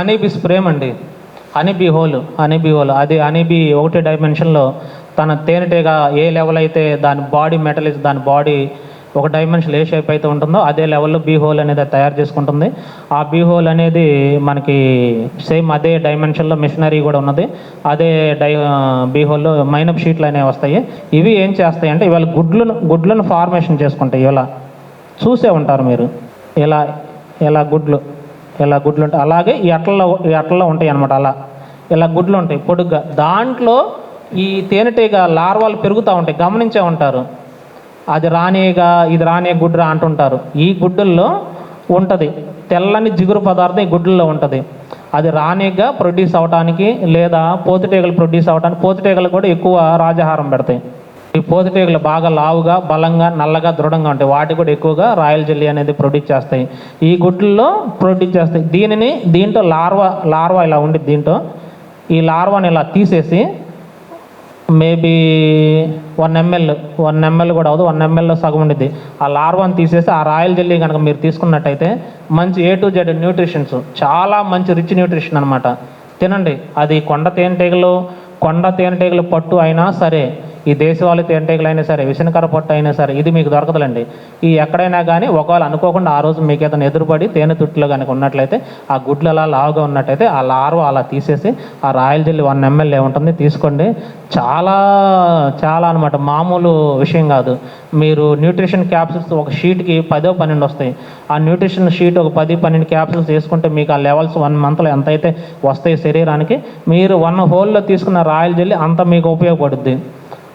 Honeybee స్ప్రేమ్ అండి. Honeybee hole honeybee hole. అది అనిబి ఒకటి డైమెన్షన్లో తన తేనెటీగ ఏ లెవెల్ అయితే దాని బాడీ మెటల్ దాని బాడీ ఒక డైమెన్షన్ ఏ షేప్ అయితే ఉంటుందో అదే లెవెల్లో బీ హోల్ అనేది తయారు చేసుకుంటుంది. ఆ బీ హోల్ అనేది మనకి సేమ్ అదే డైమెన్షన్లో మిషనరీ కూడా ఉన్నది. అదే డై బీ హోల్లో మైనప్ షీట్లు అనేవి వస్తాయి. ఇవి ఏం చేస్తాయి అంటే ఇవాళ గుడ్లను గుడ్లను ఫార్మేషన్ చేసుకుంటాయి. ఇవాళ చూసే ఉంటారు మీరు. ఇలా ఇలా గుడ్లు. ఇలా గుడ్లు ఉంటాయి. అలాగే ఈ అట్లలో ఈ అట్లలో ఉంటాయి అనమాట అలా. ఇలా గుడ్లు ఉంటాయి పొడుగ్గా. దాంట్లో ఈ తేనెటీగ లార్వాలు పెరుగుతూ ఉంటాయి. గమనించే ఉంటారు. అది రానేగా ఇది రానియ గుడ్రా అంటుంటారు. ఈ గుడ్డుల్లో ఉంటుంది. తెల్లని జిగురు పదార్థం ఈ గుడ్లలో ఉంటుంది. అది రానేగా ప్రొడ్యూస్ అవడానికి లేదా పోతుటేగలు ప్రొడ్యూస్ అవడానికి పోతుటీగలు కూడా ఎక్కువ రాజాహారం పెడతాయి. ఈ పోతుటీగలు బాగా లావుగా బలంగా నల్లగా దృఢంగా ఉంటాయి. వాటి కూడా ఎక్కువగా రాయల్ జెల్లీ అనేది ప్రొడ్యూస్ చేస్తాయి. ఈ గుడ్లలో ప్రొడ్యూస్ చేస్తాయి. దీనిని దీంట్లో లార్వా లార్వా ఇలా ఉండి దీంట్లో. ఈ లార్వాని ఇలా తీసేసి maybe one ML one ML కూడా అవదు వన్ ఎంఎల్లో సగం ఉండిద్ది. ఆ లార్వాని తీసేసి ఆ రాయల్ జెల్లీ కనుక మీరు తీసుకున్నట్టయితే మంచి ఏ టు జెడ్ న్యూట్రిషన్స్ చాలా మంచి రిచ్ న్యూట్రిషన్ అనమాట తినండి. అది కొండ తేనెటీగలు కొండ తేనెటీగలు పట్టు అయినా సరే ఈ దేశవాళి తేనెటీగలు అయినా సరే విసనకర పొట్ట అయినా సరే ఇది మీకు దొరకదులండి. ఈ ఎక్కడైనా కానీ ఒకవేళ అనుకోకుండా ఆ రోజు మీకు ఏదైనా ఎదురుపడి తేనె తుట్టులో కనుక ఉన్నట్లయితే ఆ గుడ్లు అలా లావుగా ఉన్నట్టయితే ఆ లార్వ అలా తీసేసి ఆ రాయల్ జల్లి వన్ ఎమ్మెల్యే ఉంటుంది తీసుకోండి. చాలా చాలా అనమాట మామూలు విషయం కాదు. మీరు న్యూట్రిషన్ క్యాప్సిల్స్ ఒక షీట్కి పదో పన్నెండు వస్తాయి. ఆ న్యూట్రిషన్ షీట్ ఒక పది పన్నెండు క్యాప్సిల్స్ వేసుకుంటే మీకు ఆ లెవెల్స్ వన్ మంత్లో ఎంత అయితే వస్తాయి శరీరానికి మీరు వన్ హోల్లో తీసుకున్న రాయల్ జల్లి అంత మీకు ఉపయోగపడుద్ది.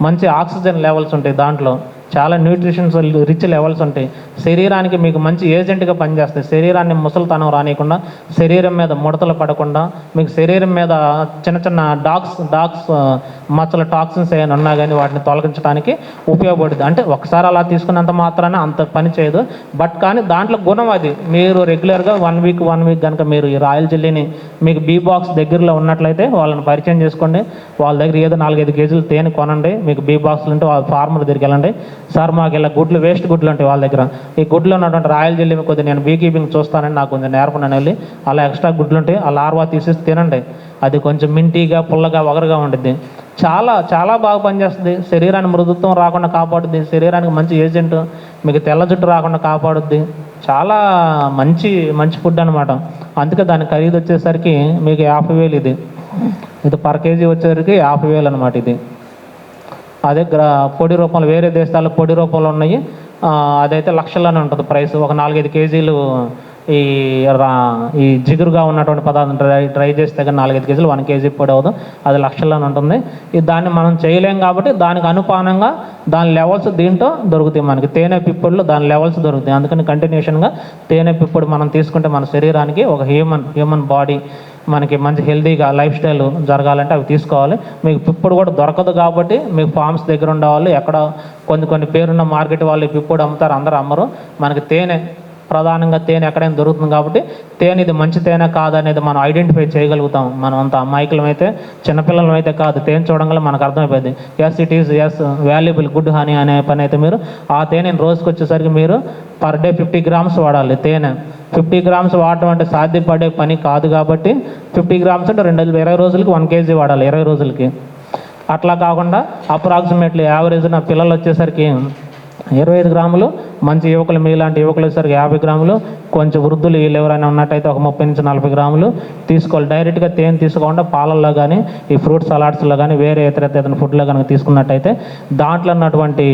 మంచి ఆక్సిజన్ లెవెల్స్ ఉంటాయి దాంట్లో. చాలా న్యూట్రిషన్స్ రిచ్ లెవెల్స్ ఉంటాయి. శరీరానికి మీకు మంచి ఏజెంట్గా పనిచేస్తాయి. శరీరాన్ని ముసలితనం రానియకుండా శరీరం మీద ముడతలు పడకుండా మీకు శరీరం మీద చిన్న చిన్న డాగ్స్ డాగ్స్ మచ్చల టాక్సిన్స్ ఏమైనా ఉన్నా కానీ వాటిని తొలగించడానికి ఉపయోగపడుతుంది. అంటే ఒకసారి అలా తీసుకున్నంత మాత్రాన అంత పని చేయదు. బట్ కానీ దాంట్లో గుణం అది. మీరు రెగ్యులర్గా వన్ వీక్ వన్ వీక్ కనుక మీరు ఈ రాయల్ జెల్లీని మీకు బీ బాక్స్ దగ్గరలో ఉన్నట్లయితే వాళ్ళని పరిచయం చేసుకోండి. వాళ్ళ దగ్గర ఏదో నాలుగైదు కేజీలు తేనె కొనండి. మీకు బీ బాక్స్లు ఉంటే వాళ్ళ ఫార్మర్ దగ్గరికి వెళ్ళండి. సార్ మాకు ఇలా గుడ్లు వేస్ట్ గుడ్లు ఉంటాయి వాళ్ళ దగ్గర. ఈ గుడ్లు ఉన్నటువంటి రాయల్ జెల్లీ కొద్దిగా నేను బీ కీపింగ్ చూస్తానని నాకు కొంచెం నేర్పనని వెళ్ళి అలా ఎక్స్ట్రా గుడ్లు ఉంటాయి ఆ లార్వా తీసేసి తినండి. అది కొంచెం మింటీగా పుల్లగా వగరగా ఉంటుంది చాలా చాలా బాగా పనిచేస్తుంది. శరీరాన్ని మృదుత్వం రాకుండా కాపాడుద్ది. శరీరానికి మంచి ఏజెంట్. మీకు తెల్ల జుట్టు రాకుండా కాపాడుద్ది. చాలా మంచి మంచి ఫుడ్ అనమాట అందుకే దాని ఖరీదు వచ్చేసరికి మీకు యాభై వేలు ఇది. ఇది పర్ కేజీ వచ్చేసరికి యాభై వేలు అనమాట ఇది. అదే గ్రా పొడి రూపంలో వేరే దేశాల్లో పొడి రూపంలో ఉన్నాయి. అదైతే లక్షల్లోనే ఉంటుంది ప్రైస్. ఒక నాలుగైదు కేజీలు ఈ రా ఈ జిగురుగా ఉన్నటువంటి పదార్థం డ్రై డ్రై చేస్తే కానీ నాలుగైదు కేజీలు వన్ కేజీ పొడి అవ్వదు. అది లక్షల్లోనే ఉంటుంది. దాన్ని మనం చేయలేం కాబట్టి దానికి అనుపానంగా దాని లెవెల్స్ దీంట్లో దొరుకుతాయి మనకి. తేనె పిప్పుడులో దాని లెవెల్స్ దొరుకుతాయి. అందుకని కంటిన్యూషన్గా తేనె పిప్పుడు మనం తీసుకుంటే మన శరీరానికి ఒక హ్యూమన్ హ్యూమన్ బాడీ మనకి మంచి హెల్తీగా లైఫ్ స్టైల్ జరగాలంటే అవి తీసుకోవాలి. మీకు పిప్పుడు కూడా దొరకదు కాబట్టి మీకు ఫార్మ్స్ దగ్గర ఉండేవాళ్ళు ఎక్కడ కొన్ని కొన్ని పేరున్న మార్కెట్ వాళ్ళు పిప్పుడు అమ్ముతారు అందరూ అమ్మరు. మనకి తేనె ప్రధానంగా తేనె ఎక్కడైనా దొరుకుతుంది కాబట్టి తేనె ఇది మంచి తేనె కాదనేది మనం ఐడెంటిఫై చేయగలుగుతాం. మనం అంత అమాయకులం అయితే చిన్నపిల్లలం అయితే కాదు. తేనె చూడంగా మనకు అర్థమైపోయింది. Yes it is as valuable good honey అనే పని అయితే మీరు ఆ తేనెని రోజుకి వచ్చేసరికి మీరు పర్ డే ఫిఫ్టీ గ్రామ్స్ వాడాలి తేనె. ఫిఫ్టీ గ్రామ్స్ వాడటం అంటే సాధ్యపడే పని కాదు కాబట్టి ఫిఫ్టీ గ్రామ్స్ అంటే రెండు ఇరవై రోజులకి వన్ కేజీ వాడాలి ఇరవై రోజులకి. అట్లా కాకుండా అప్రాక్సిమేట్లీ యావరేజ్ నా పిల్లలు వచ్చేసరికి ఇరవై ఐదు గ్రాములు మంచి యువకులు మీలాంటి యువకులు వచ్చేసరికి యాభై గ్రాములు కొంచెం వృద్ధులు వీళ్ళు ఎవరైనా ఉన్నట్టయితే ఒక ముప్పై నుంచి నలభై గ్రాములు తీసుకోవాలి. డైరెక్ట్గా తేనె తీసుకోకుండా పాలల్లో కానీ ఈ ఫ్రూట్ సలాడ్స్లో కానీ వేరే ఇతర ఇతర ఫుడ్లో కనుక తీసుకున్నట్టయితే దాంట్లో ఉన్నటువంటి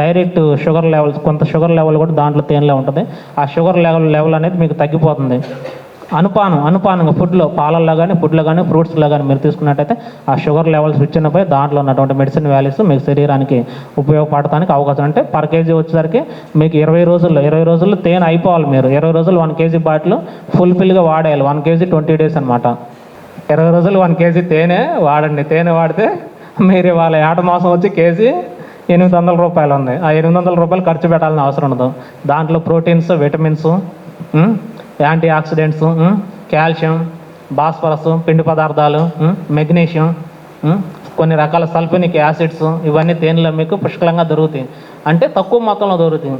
డైరెక్ట్ షుగర్ లెవెల్స్ కొంత షుగర్ లెవెల్ కూడా దాంట్లో తేనెలో ఉంటుంది. ఆ షుగర్ లెవెల్ లెవెల్ అనేది మీకు తగ్గిపోతుంది. అనుపానం అనుపానంగా ఫుడ్లో పాలల్లో కానీ ఫుడ్లో కానీ ఫ్రూట్స్లో కానీ మీరు తీసుకున్నట్టయితే ఆ షుగర్ లెవెల్స్ విచ్చినపై దాంట్లో ఉన్నటువంటి మెడిసిన్ వాల్యూస్ మీకు శరీరానికి ఉపయోగపడటానికి అవకాశం. అంటే పర్ కేజీ వచ్చేసరికి మీకు ఇరవై రోజుల్లో ఇరవై రోజుల్లో తేనె అయిపోవాలి మీరు. ఇరవై రోజులు వన్ కేజీ బాటిల్ ఫుల్ఫిల్గా వాడేయాలి. వన్ కేజీ ట్వంటీ డేస్ అనమాట ఇరవై రోజులు వన్ కేజీ తేనె వాడండి. తేనె వాడితే మీరు ఇవాళ ఏట మాసం వచ్చి కేజీ ఎనిమిది వందల రూపాయలు ఉంది. ఆ ఎనిమిది వందల రూపాయలు ఖర్చు పెట్టాలని అవసరం ఉండదు. దాంట్లో proteins vitamins antioxidants calcium భాస్వరస్ పిండి పదార్థాలు మెగ్నీషియం కొన్ని రకాల సల్ఫనిక్ యాసిడ్స్ ఇవన్నీ తేనెలో మీకు పుష్కలంగా దొరుకుతాయి. అంటే తక్కువ మొత్తంలో దొరుకుతాయి.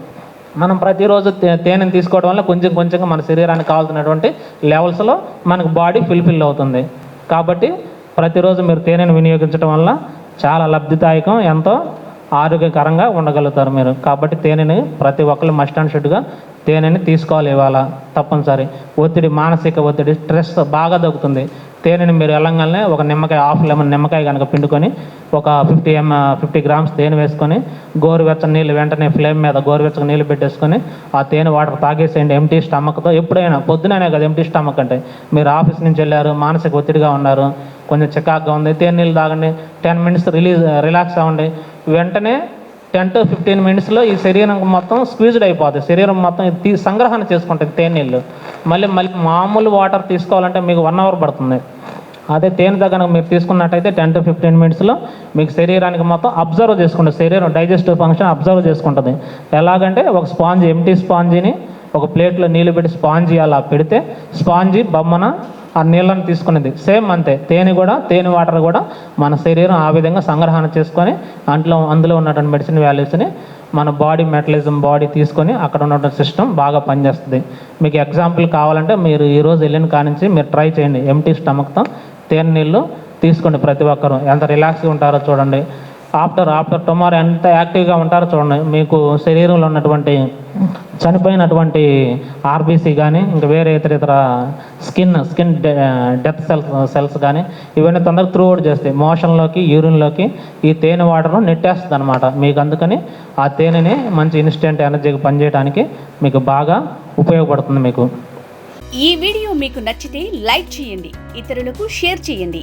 మనం ప్రతిరోజు తే- తీసుకోవడం వల్ల కొంచెం కొంచెంగా మన శరీరానికి కావాల్సినటువంటి లెవెల్స్లో మనకు బాడీ ఫిల్ఫిల్ అవుతుంది. కాబట్టి ప్రతిరోజు మీరు తేనెను వినియోగించడం వల్ల చాలా లబ్ధిదాయకం ఎంతో ఆరోగ్యకరంగా ఉండగలుగుతారు మీరు. కాబట్టి తేనెని ప్రతి ఒక్కరు మస్ట్ అండ్ షుడ్గా తేనెని తీసుకోవాలి ఇవాళ తప్పనిసరి. ఒత్తిడి మానసిక ఒత్తిడి స్ట్రెస్ బాగా దొరుకుతుంది తేనెని మీరు వెళ్ళంగానే ఒక నిమ్మకాయ హాఫ్ లెమన్ నిమ్మకాయ కనుక పిండుకొని ఒక ఫిఫ్టీ ఎం ఫిఫ్టీ గ్రామ్స్ తేనె వేసుకొని గోరువెచ్చని నీళ్ళు వెంటనే ఫ్లేమ్ మీద గోరువెచ్చని నీళ్ళు పెట్టేసుకొని ఆ తేనె వాటర్ తాగేసేయండి. ఎంటీ స్టమక్తో ఎప్పుడైనా పొద్దుననే కదా ఎంటీ స్టమక్ అంటే. మీరు ఆఫీస్ నుంచి వెళ్ళారు మానసిక ఒత్తిడిగా ఉన్నారు కొంచెం చికాగ్గా ఉంది తేనె నీళ్ళు తాగండి టెన్ మినిట్స్ రిలీజ్ రిలాక్స్ అవ్వండి. వెంటనే టెన్ టు ఫిఫ్టీన్ మినిట్స్లో ఈ శరీరం మొత్తం స్క్వీజ్డ్ అయిపోతుంది శరీరం మొత్తం తీ సంగ్రహణ చేసుకుంటుంది తేనె నీళ్ళు మళ్ళీ మళ్ళీ మామూలు వాటర్ తీసుకోవాలంటే మీకు వన్ అవర్ పడుతుంది. అదే తేనె దగ్గర మీరు తీసుకున్నట్టయితే టెన్ టు ఫిఫ్టీన్ మినిట్స్లో మీకు శరీరానికి మొత్తం అబ్జర్వ్ చేసుకుంటుంది శరీరం డైజెస్టివ్ ఫంక్షన్ అబ్జర్వ్ చేసుకుంటుంది. ఎలాగంటే ఒక స్పాంజ్ ఎంటీ స్పాంజీని ఒక ప్లేట్లో నీళ్ళు పెట్టి స్పాంజీ అలా పెడితే స్పాంజీ బొమ్మన ఆ నీళ్ళను తీసుకునేది. సేమ్ అంతే. తేనె కూడా తేనె వాటర్ కూడా మన శరీరం ఆ విధంగా సంగ్రహణ చేసుకొని అంట్లో అందులో ఉన్నటువంటి మెడిసిన్ వాల్యూస్ని మన బాడీ మెటలిజం బాడీ తీసుకొని అక్కడ ఉన్నటువంటి సిస్టమ్ బాగా పనిచేస్తుంది. మీకు ఎగ్జాంపుల్ కావాలంటే మీరు ఈరోజు వెళ్ళిన కానించి మీరు ట్రై చేయండి. ఎంటీ స్టమక్తో తేనె నీళ్ళు తీసుకోండి ప్రతి ఒక్కరు. ఎంత రిలాక్స్గా ఉంటారో చూడండి. ఆఫ్టర్ ఆఫ్టర్ టుమారో ఎంత యాక్టివ్గా ఉంటారో చూడండి. మీకు శరీరంలో ఉన్నటువంటి చనిపోయినటువంటి ఆర్బీసీ కానీ ఇంకా వేరే ఇతర ఇతర skin skin death cells cells కానీ ఇవన్నీ తొందరగా త్రూ అవుట్ చేస్తాయి. మోషన్లోకి యూరిన్లోకి ఈ తేనె వాటర్ను నెట్టేస్తుంది అనమాట మీకు అందుకని ఆ తేనెని మంచి ఇన్స్టెంట్ ఎనర్జీకి పనిచేయడానికి మీకు బాగా ఉపయోగపడుతుంది మీకు. ఈ వీడియో మీకు నచ్చితే లైక్ చేయండి. ఇతరులకు షేర్ చేయండి.